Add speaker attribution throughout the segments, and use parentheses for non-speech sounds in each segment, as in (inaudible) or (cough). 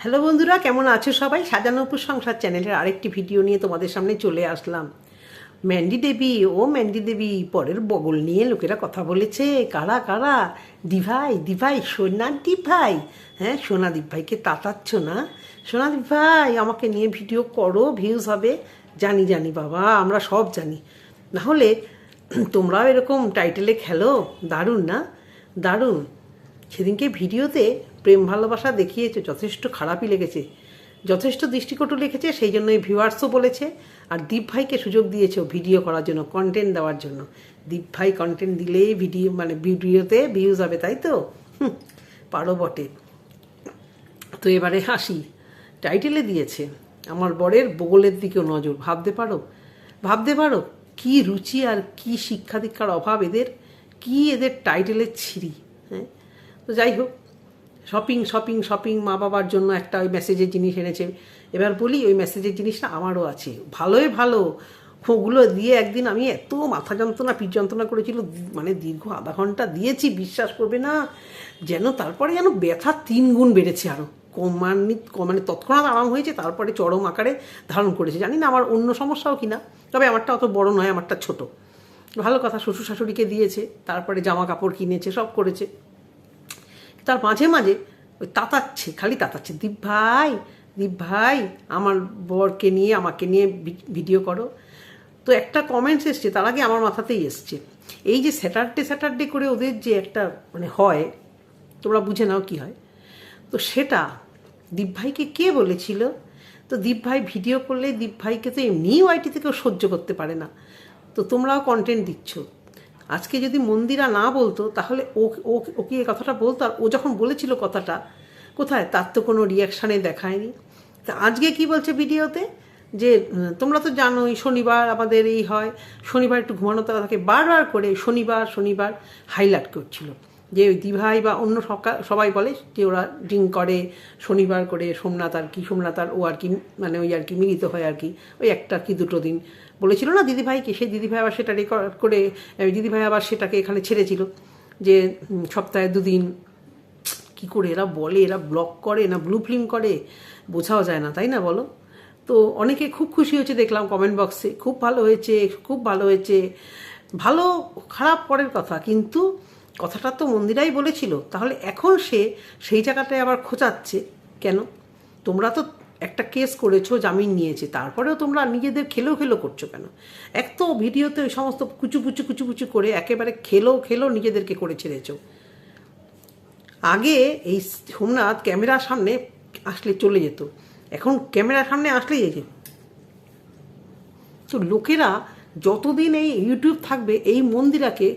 Speaker 1: Hello বন্ধুরা, কেমন আছো সবাই? সাজানো উপর সংসার চ্যানেলের আরেকটি ভিডিও নিয়ে তোমাদের সামনে চলে আসলাম। ম্যান্ডি দেবী ও ম্যান্ডি দেবী পরের বগল নিয়ে লোকেরা কথা বলেছে। কারা কারা? দিভাই দিভাই সোনাদীপ ভাই হ্যাঁ সোনাদীপ ভাইকে তাতাচ্ছ না? সোনাদীপ ভাই আমাকে নিয়ে ভিডিও করো ভিউজ হবে। জানি জানি বাবা, আমরা সব জানি। নাহলে তোমরাও এরকম টাইটেলে খেলো? দারুণ না? দারুণ। সেদিনকে ভিডিওতে প্রেম ভালোবাসা দেখিয়েছে, যথেষ্ট খারাপই লেগেছে। যথেষ্ট দৃষ্টিকটু লিখেছে, সেই জন্য এই ভিউয়ার্সও বলেছে, আর দীপ ভাইকে সুযোগ দিয়েছে ভিডিও করার জন্য কন্টেন্ট দেওয়ার জন্য। দীপ ভাই কন্টেন্ট দিলেই ভিডিও মানে ভিডিওতে ভিউজ হবে, তাই তো? পারো বটে। তো এবারে হাসি টাইটেলে দিয়েছে, আমার বরের বগলের দিকেও নজর, ভাবতে পারো? ভাবতে পারো? কি রুচি আর কি শিক্ষা দীক্ষার অভাব এদের? কি এদের টাইটেলের ছিঁড়ি হ্যাঁ তো যাই হোক শপিং শপিং শপিং মা বাবার জন্য একটা ওই মেসেজের জিনিস এনেছে। এবার বলি, ওই মেসেজের জিনিসটা আমারও আছে। ভালোই ভালো। ওগুলো দিয়ে একদিন আমি এত মাথা যন্ত্রণা, পিঠ যন্ত্রণা করেছিল মানে দীর্ঘ আধা ঘণ্টা দিয়েছি, বিশ্বাস করবে না। যেন তারপরে যেন ব্যথা তিন গুণ বেড়েছে আরও কমান্বিত মানে তৎক্ষণাৎ আরাম হয়েছে, তারপরে চরম আকারে ধারণ করেছে। জানি না আমার অন্য সমস্যাও কিনা, তবে আমারটা অত বড় নয়, আমারটা ছোট। ভালো কথা শ্বশুর শাশুড়িকে দিয়েছে, তারপরে জামা কাপড় কিনেছে, সব করেছে। তার মাঝে মাঝে ওই তাতাচ্ছে, খালি তাতাচ্ছে, দীপ ভাই দীপ ভাই, আমার বরকে নিয়ে, আমাকে নিয়ে ভিডিও করো। তো একটা কমেন্টস এসছে, তার আগে আমার মাথাতেই এসছে। এই যে স্যাটারডে স্যাটারডে করে ওদের যে একটা মানে হয়, তোমরা বুঝে নাও কি হয়। তো সেটা দীপ ভাইকে কে বলেছিল? তো দীপ ভাই ভিডিও করলে দীপ ভাইকে তো এমনিই ওয়াইটি থেকেও সহ্য করতে পারে না। তো তোমরাও কন্টেন্ট দিচ্ছ। আজকে যদি মন্দিরা না বলতো, তাহলে ও ওকে এই কথাটা বলতো, আর ও যখন বলেছিল কথাটা, কোথায়? তার তো কোনো রিয়াকশানে দেখায়নি। তা আজকে কি বলছে ভিডিওতে? যে তোমরা তো জানোই শনিবার আমাদের এই হয়, শনিবার একটু ঘুমানো, তারা থাকে বারবার করে শনিবার শনিবার হাইলাইট করছিল। যে ওই দিভাই বা অন্য সবাই বলে যে ওরা ড্রিঙ্ক করে শনিবার করে, সোমনাথ আর কি, সোমনাথ আর ও আর কি মানে ওই আর কি মিলিত হয় আর কি, ওই একটা কি দুটো দিন বলেছিল না দিদিভাইকে, সেই দিদিভাই আবার সেটা রেকর্ড করে দিদিভাই আবার সেটাকে এখানে ছেড়েছিল যে সপ্তাহে দুদিন। কি করে এরা বলে, এরা ব্লগ করে, না ব্লু ফিল্ম করে? বোঝাও যায় না, তাই না বলো? তো অনেকে খুব খুশি হয়েছে দেখলাম কমেন্ট বক্সে খুব ভালো হয়েছে, খুব ভালো হয়েছে। ভালো, খারাপ পরের কথা, কিন্তু কথাটা তো মন্দিরাই বলেছিল। তাহলে এখন সে সেই জায়গাটায় আবার খোঁচাচ্ছে। কেন? তোমরা তো একটা কেস করেছ জামিন নিয়েছে, তারপরেও তোমরা নিজেদের খেলেও খেলো করছ কেন? এক তো ভিডিওতে ওই সমস্ত কুচু কুচু কুচু কুচু করে একেবারে খেলো খেলো নিজেদেরকে করে ছেড়েছো। আগে এই সোমনাথ ক্যামেরার সামনে আসলে চলে যেত। এখন ক্যামেরার সামনে আসলেই যেত তো লোকেরা যতদিন এই ইউটিউব থাকবে, এই মন্দিরাকে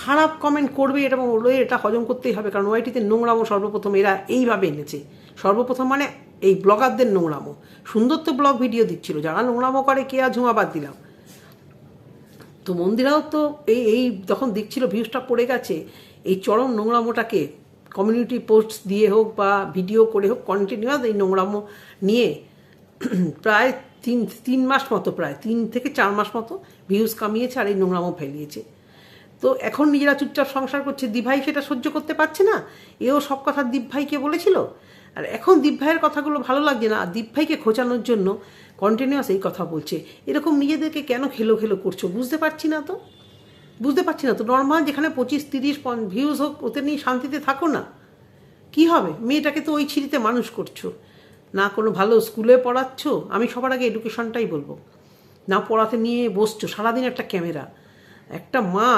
Speaker 1: খারাপ কমেন্ট করবে এটা এবং এটা হজম করতেই হবে, কারণ ওয়াইটিতে নোংরামো সর্বপ্রথম, এরা এইভাবে এনেছে। সর্বপ্রথম মানে এই ব্লগারদের নোংরামো। সুন্দর তো ব্লগ ভিডিও দিচ্ছিল, যারা নোংরামো করে কে আর ঝুমা বাদ দিলাম? তো মন্দিরাও তো এই এই যখন দেখছিল ভিউজটা পড়ে গেছে, এই চরম নোংরামোটাকে কমিউনিটি পোস্ট দিয়ে হোক বা ভিডিও করে হোক কন্টিনিউয়াস এই নোংরামো নিয়ে (clears throat) প্রায় তিন তিন মাস মতো, প্রায় তিন থেকে চার মাস মতো ভিউজ কামিয়েছে আর এই নোংরামো ফেলিয়েছে। তো এখন নিজেরা চুপচাপ সংসার করছে। দিভাই সেটা সহ্য করতে পারছে না। এও সব কথা দীপ ভাইকে বলেছিল। আর এখন দীপ ভাইয়ের কথাগুলো ভালো লাগছে না, আর দীপ ভাইকে খোঁচানোর জন্য কন্টিনিউয়াস এই কথা বলছে। এরকম নিজেদেরকে কেন খেলো খেলো করছ? বুঝতে পারছি না তো। বুঝতে পারছি না তো। নর্মাল যেখানে পঁচিশ, তিরিশ ভিউজ হোক ওতে নিয়ে শান্তিতে থাকো না। কি হবে? মেয়েটাকে তো ওই ছিঁড়িতে মানুষ করছ। না কোনো ভালো স্কুলে পড়াচ্ছ? আমি সবার আগে এডুকেশনটাই বলব। না পড়াতে নিয়ে বসছো। সারাদিন একটা ক্যামেরা একটা মা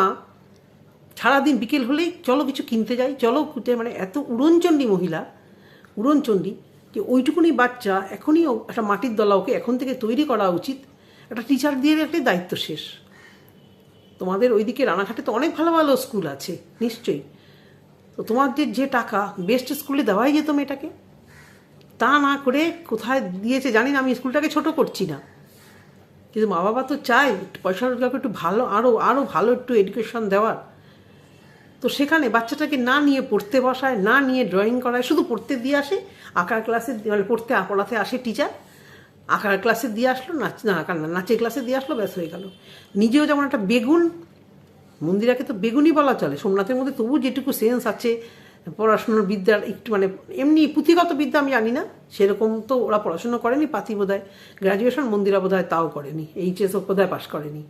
Speaker 1: সারাদিন বিকেল হলেই, চলো কিছু কিনতে যাই। চলো মানে এত উড়নচণ্ডী মহিলা। উড়নচণ্ডী, যে ওইটুকুনি বাচ্চা এখনই একটা মাটির দলা ওকে এখন থেকে তৈরি করা উচিত, একটা টিচার দিয়ে রাখলে দায়িত্ব শেষ। তোমাদের ওইদিকে রানাঘাটে তো অনেক ভালো ভালো স্কুল আছে, নিশ্চয়ই। তো তোমাদের যে টাকা বেস্ট স্কুলে দেওয়াই যেত মেয়েটাকে। তা না করে কোথায় দিয়েছে জানি না, আমি স্কুলটাকে ছোট করছি না। কিন্তু মা বাবা তো চায় পয়সা রোজগার একটু ভালো আরও আরও ভালো একটু এডুকেশন দেওয়ার। তো সেখানে বাচ্চাটাকে না নিয়ে পড়তে বসায় না নিয়ে ড্রয়িং করায় শুধু পড়তে দিয়ে আসে আঁকার ক্লাসে মানে পড়তে পড়াতে আসে টিচার আঁকার ক্লাসে দিয়ে আসলো নাচ না আঁকার না নাচের ক্লাসে দিয়ে আসলো ব্যাস হয়ে গেল। নিজেও যেমন একটা বেগুন মন্দিরাকে তো বেগুনই বলা চলে। সোমনাথের মধ্যে তবু যেটুকু সেন্স আছে পড়াশুনোর বিদ্যার একটু মানে এমনি পুঁথিগত বিদ্যা আমি জানি না। সেরকম তো ওরা পড়াশুনো করেনি পাতি বোধহয় গ্র্যাজুয়েশন মন্দিরা বোধহয় তাও করেনি এইচএস বোধহয় পাশ করেনি।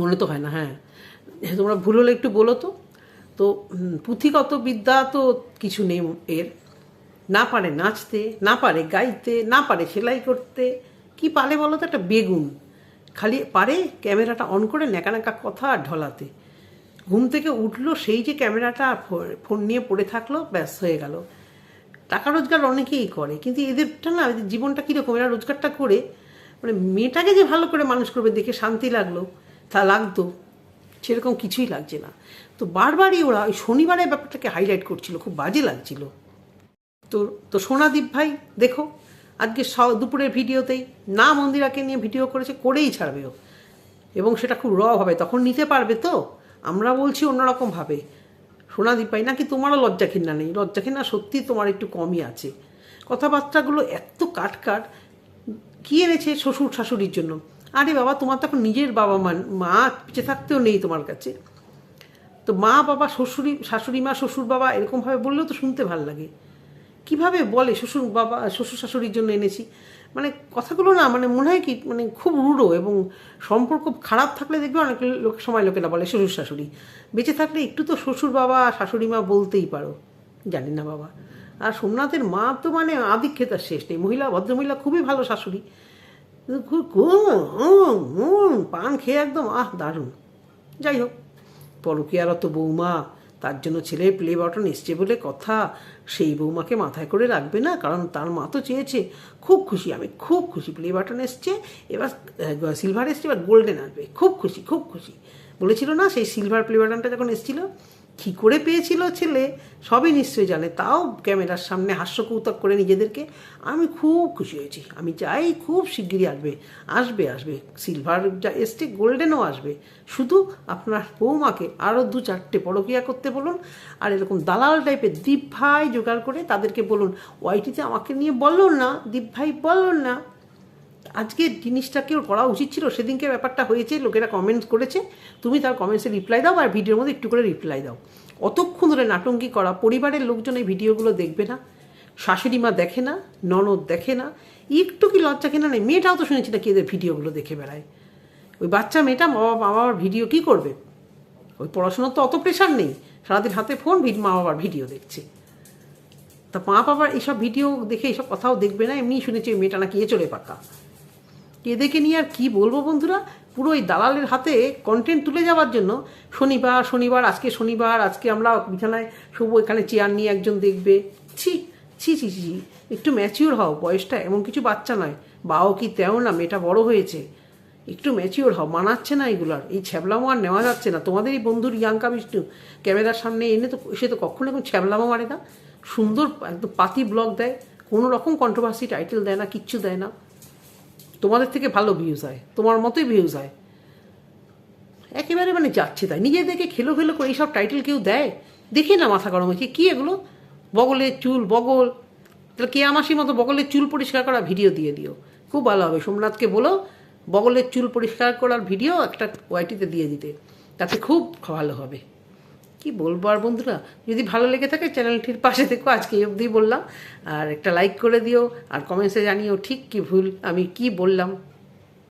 Speaker 1: মনে তো হয় না হ্যাঁ। হ্যাঁ, তোমরা ভুল হলে একটু বলো তো। তো পুঁথিগত বিদ্যা তো কিছু নেই এর। না পারে নাচতে, না পারে গাইতে, না পারে সেলাই করতে। কি পারে বলো তো? একটা বেগুন। খালি পারে ক্যামেরাটা অন করে ন্যাকা ন্যাকা কথা আর ঢলাতে। ঘুম থেকে উঠল, সেই যে ক্যামেরাটা ফোন নিয়ে পড়ে থাকল, ব্যাস হয়ে গেল। টাকা রোজগার অনেকেই করে, কিন্তু এদেরটা না, এদের জীবনটা কীরকম? এরা রোজগারটা করে মানে মেয়েটাকে যে ভালো করে মানুষ করবে, দেখে শান্তি লাগল, তা লাগতো। সেরকম কিছুই লাগছে না। তো বারবারই ওরা ওই শনিবারের ব্যাপারটাকে হাইলাইট করছিল, খুব বাজে লাগছিল। তো তো সোনাদীপ ভাই, দেখো, আজকে স- দুপুরের ভিডিওতেই না মন্দিরাকে নিয়ে ভিডিও করেছে, করেই ছাড়বে ও। এবং সেটা খুব র হবে, তখন নিতে পারবে তো? আমরা বলছি অন্যরকমভাবে সোনাদীপ ভাই, নাকি তোমারও লজ্জা ঘৃণা নেই? লজ্জা ঘৃণা সত্যি তোমার একটু কমই আছে। কথাবার্তাগুলো এত কাট কাট কি এনেছে শ্বশুর শাশুড়ির জন্য? আরে বাবা, তোমার তো এখন নিজের বাবা মা মা বেঁচে থাকতেও নেই তোমার কাছে। তো মা, বাবা, শ্বশুরি, শাশুড়ি মা, শ্বশুর বাবা এরকমভাবে বললেও তো শুনতে ভালো লাগে। কীভাবে বলে শ্বশুর বাবা, শ্বশুর শাশুড়ির জন্য এনেছি? মানে কথাগুলো না মানে মনে হয় কি মানে খুব রূঢ় এবং সম্পর্ক খারাপ থাকলে দেখবে অনেক লোক, সময় লোকেরা বলে শ্বশুর শাশুড়ি। বেঁচে থাকলে একটু তো শ্বশুর বাবা, শাশুড়ি মা বলতেই পারো। জানি না বাবা। আর সোমনাথের মা তো মানে আদিক্ষেতার শেষ নেই মহিলা, ভদ্রমহিলা খুবই ভালো শাশুড়ি। পান খেয়ে একদম, আহ, দারুণ। যাই হোক পরকীয়ারত বৌমা তার জন্য ছেলে প্লে বাটন এসছে বলে কথা, সেই বৌমাকে মাথায় করে রাখবে না, কারণ তার মা তো চেয়েছে। খুব খুশি, আমি খুব খুশি, প্লে বাটন এসছে, এবার সিলভার এসছে, এবার গোল্ডেন আসবে। খুব খুশি খুব খুশি। বলেছিল না, সেই সিলভার প্লে বাটনটা যখন এসেছিল কী করে পেয়েছিল ছেলে? সবই নিশ্চয়ই জানে। তাও ক্যামেরার সামনে হাস্যকৌতুক করে নিজেদেরকে। আমি খুব খুশি হয়েছি। আমি চাই খুব শিগগিরই আসবে। আসবে আসবে। সিলভার যা এসছে, গোল্ডেনও আসবে। শুধু আপনার বৌমাকে আরও দু চারটে পরকিয়া করতে বলুন। আর এরকম দালাল টাইপের দীপ ভাই জোগাড় করে তাদেরকে বলুন, ওয়াইটিতে আমাকে নিয়ে বলুন না, দীপ ভাই বলুন না। আজকে জিনিসটা কেউ করা উচিত ছিল, সেদিনকে ব্যাপারটা হয়েছে, লোকেরা কমেন্টস করেছে, তুমি তার কমেন্টসে রিপ্লাই দাও আর ভিডিওর মধ্যে একটু করে রিপ্লাই দাও। অতক্ষণ ধরে নাটঙ্কি করা, পরিবারের লোকজন এই ভিডিওগুলো দেখবে না, শাশুড়ি মা দেখে না, ননদ দেখে না, একটু কি লজ্জা কেনা নেই, মেয়েটাও তো শুনেছি নাকি এদের ভিডিওগুলো দেখে বেড়ায়। ওই বাচ্চা মেয়েটা মা বাবা মা বাবার ভিডিও কী করবে? ওই পড়াশোনার তো অত প্রেশার নেই, সারাদিন হাতে ফোন মা বাবার ভিডিও দেখছে। তা মা বাবার এইসব ভিডিও দেখে এইসব কথাও দেখবে না এমনি শুনেছি ওই মেয়েটা নাকি এ চলে পাকা। এদেরকে নিয়ে আর কি বলব বন্ধুরা? পুরো ওই দালালের হাতে কন্টেন্ট তুলে যাওয়ার জন্য শনিবার শনিবার, আজকে শনিবার, আজকে আমরা বিছানায় শুভ এখানে চেয়ার নিয়ে একজন দেখবে। ছি ছি ছি ছি ছি। একটু ম্যাচিওর হও, বয়সটা এমন কিছু বাচ্চা নয়। বাও কি তেও না, মেয়েটা বড় হয়েছে। একটু ম্যাচিওর হও, মানাচ্ছে না এগুলার এই ছ্যাবলামো আর নেওয়া যাচ্ছে না। তোমাদের এই বন্ধুর ইয়াঙ্কা বিষ্ণু ক্যামেরার সামনে এনে তো সে তো কখনো এখন ছ্যাবলামো মারে না। সুন্দর একদম পাতি ব্লগ দেয়। কোনো রকম কন্ট্রোভার্সি টাইটেল দেয় না, কিচ্ছু দেয় না। তোমাদের থেকে ভালো ভিউজ হয়, তোমার মতোই ভিউজ হয়। একেবারে মানে যাচ্ছে তাই। নিজেদেরকে খেলো খেলো করে এইসব টাইটেল কেউ দেয়? দেখি না মাথা গরম হয়েছে। কী এগুলো? বগলের চুল, বগল। তাহলে কে আমাসির মতো বগলের চুল পরিষ্কার করা ভিডিও দিয়ে দিও? খুব ভালো হবে। সোমনাথকে বলো, বগলের চুল পরিষ্কার করার ভিডিও একটা ওয়াইটিতে দিয়ে দিতে। তাতে খুব ভালো হবে। কি বলব? আর বন্ধুরা, যদি ভালো লেগে থাকে চ্যানেলটির পাশে দেখো আজকে অবধি বললাম। আর একটা লাইক করে দিও, আর কমেন্টসে জানিও ঠিক কি ভুল, আমি কি বললাম।